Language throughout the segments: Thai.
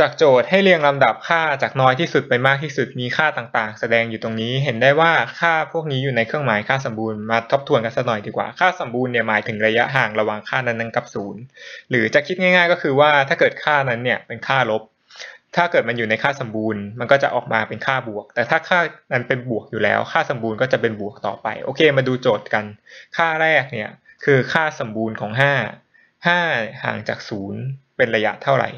จากโจทย์ให้เรียงลำดับค่าจากน้อยที่สุดไปมากที่สุดมีค่าต่างๆ แสดงอยู่ตรงนี้ เห็นได้ว่าค่าพวกนี้อยู่ในเครื่องหมายค่าสมบูรณ์มาทบทวนกันสักหน่อยดีกว่า ค่าสมบูรณ์เนี่ยหมายถึงระยะห่างระหว่างค่านั้นๆกับศูนย์หรือจะคิดง่าย ๆ ก็คือว่าถ้าเกิดค่านั้นเนี่ยเป็นค่าลบ ถ้าเกิดมันอยู่ในค่าสมบูรณ์ มันก็จะออกมาเป็นค่าบวก แต่ถ้าค่านั้นเป็นบวกอยู่แล้ว ค่าสมบูรณ์ก็จะเป็นบวกต่อไป โอเค มาดูโจทย์กัน ค่าแรกเนี่ยคือค่าสมบูรณ์ของห้าห้าห่างจากศูนย์เป็นระยะเท่าไหร่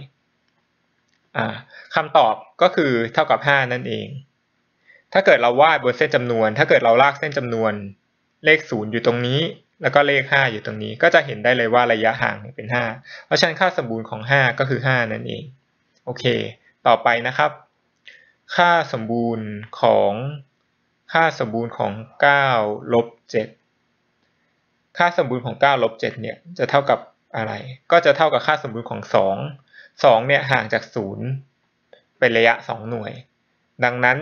คำตอบก็คือเท่ากับ 5 นั่นเอง ถ้าเกิดเราวาดบนเส้นจำนวน ถ้าเกิดเราลากเส้นจำนวน เลข 0 อยู่ตรงนี้ แล้วก็เลข 5 อยู่ตรงนี้ ก็จะเห็นได้เลยว่าระยะห่างเป็น 5 เพราะฉะนั้นค่าสมบูรณ์ของ 5 ก็คือ 5 นั่นเอง โอเค ต่อไปนะครับ ค่าสมบูรณ์ของค่าสมบูรณ์ของ9ลบ7ค่าสมบูรณ์ของ9ลบ7เนี่ยจะเท่ากับอะไร ก็จะเท่ากับค่าสมบูรณ์ของ 2 สองเนี่ยห่างจากศูนย์เป็นระยะสองหน่วย ดังนั้น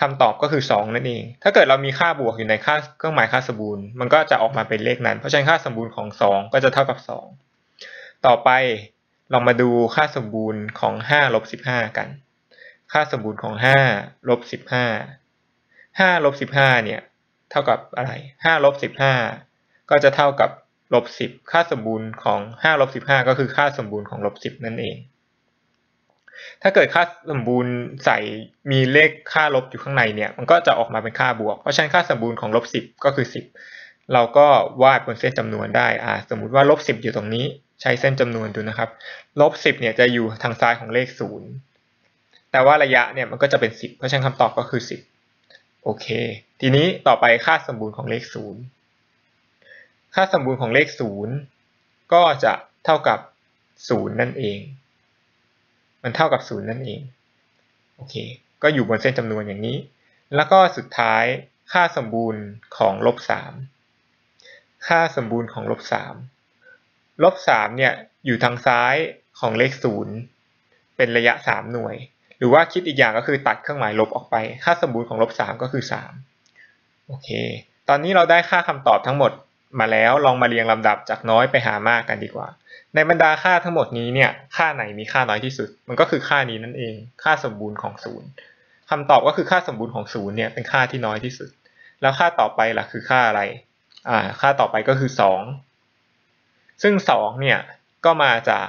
คำตอบก็คือสองนั่นเอง ถ้าเกิดเรามีค่าบวกอยู่ในค่าเครื่องหมายค่าสมบูรณ์ มันก็จะออกมาเป็นเลขนั้น เพราะฉะนั้นค่าสมบูรณ์ของสองก็จะเท่ากับสองต่อไปลองมาดูค่าสมบูรณ์ของห้าลบสิบห้ากัน ค่าสมบูรณ์ของห้าลบสิบห้าห้าลบสิบห้าเนี่ยเท่ากับอะไรห้าลบสิบห้าก็จะเท่ากับ ลบสิบค่าสมบูรณ์ของห้าลบสิบห้าก็คือค่าสมบูรณ์ของลบสิบนั่นเอง ถ้าเกิดค่าสมบูรณ์ใส่มีเลขค่าลบอยู่ข้างในเนี่ย มันก็จะออกมาเป็นค่าบวก เพราะฉะนั้นค่าสมบูรณ์ของลบสิบก็คือสิบเราก็วาดบนเส้นจำนวนได้อ่าสมมุติว่าลบสิบอยู่ตรงนี้ใช้เส้นจำนวนดูนะครับลบสิบเนี่ยจะอยู่ทางซ้ายของเลขศูนย์แต่ว่าระยะเนี่ยมันก็จะเป็นสิบเพราะฉะนั้นคำตอบก็คือสิบโอเค ทีนี้ต่อไปค่าสมบูรณ์ของเลขศูนย์ ค่าสมบูรณ์ของเลขศูนย์ก็จะเท่ากับศูนย์นั่นเอง มันเท่ากับศูนย์นั่นเอง โอเค ก็อยู่บนเส้นจำนวนอย่างนี้ แล้วก็สุดท้ายค่าสมบูรณ์ของลบสามค่าสมบูรณ์ของลบสามลบสามเนี่ย อยู่ทางซ้ายของเลขศูนย์เป็นระยะสามหน่วย หรือว่าคิดอีกอย่างก็คือตัดเครื่องหมายลบออกไป ค่าสมบูรณ์ของลบสามก็คือสามโอเค ตอนนี้เราได้ค่าคำตอบทั้งหมด มาแล้วลองมาเรียงลำดับจากน้อยไปหามากกันดีกว่า ในบรรดาค่าทั้งหมดนี้เนี่ยค่าไหนมีค่าน้อยที่สุด มันก็คือค่านี้นั่นเอง ค่าสมบูรณ์ของศูนย์คำตอบก็คือค่าสมบูรณ์ของศูนย์เนี่ยเป็นค่าที่น้อยที่สุด แล้วค่าต่อไปล่ะคือค่าอะไรอ่าค่าต่อไปก็คือสองซึ่งสองเนี่ยก็มาจาก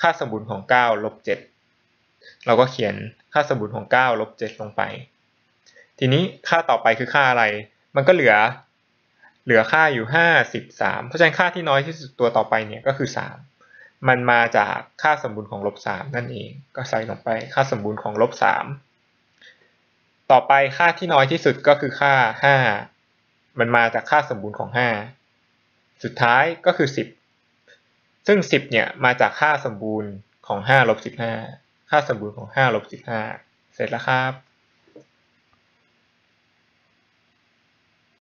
ค่าสมบูรณ์ของเก้าลบเจ็ดเราก็เขียนค่าสมบูรณ์ของเก้าลบเจ็ดลงไป ทีนี้ค่าต่อไปคือค่าอะไร มันก็เหลือ เหลือค่าอยู่ห้าสิบสามเพราะฉะนั้นค่าที่น้อยที่สุดตัวต่อไปเนี่ยก็คือสามมันมาจากค่าสมบูรณ์ของลบสามนั่นเอง ก็ใส่ลงไปค่าสมบูรณ์ของลบสามต่อไปค่าที่น้อยที่สุดก็คือค่าห้ามันมาจากค่าสมบูรณ์ของห้าสุดท้ายก็คือสิบซึ่งสิบเนี่ยมาจากค่าสมบูรณ์ของห้าลบสิบห้าค่าสมบูรณ์ของห้าลบสิบห้าเสร็จแล้วครับ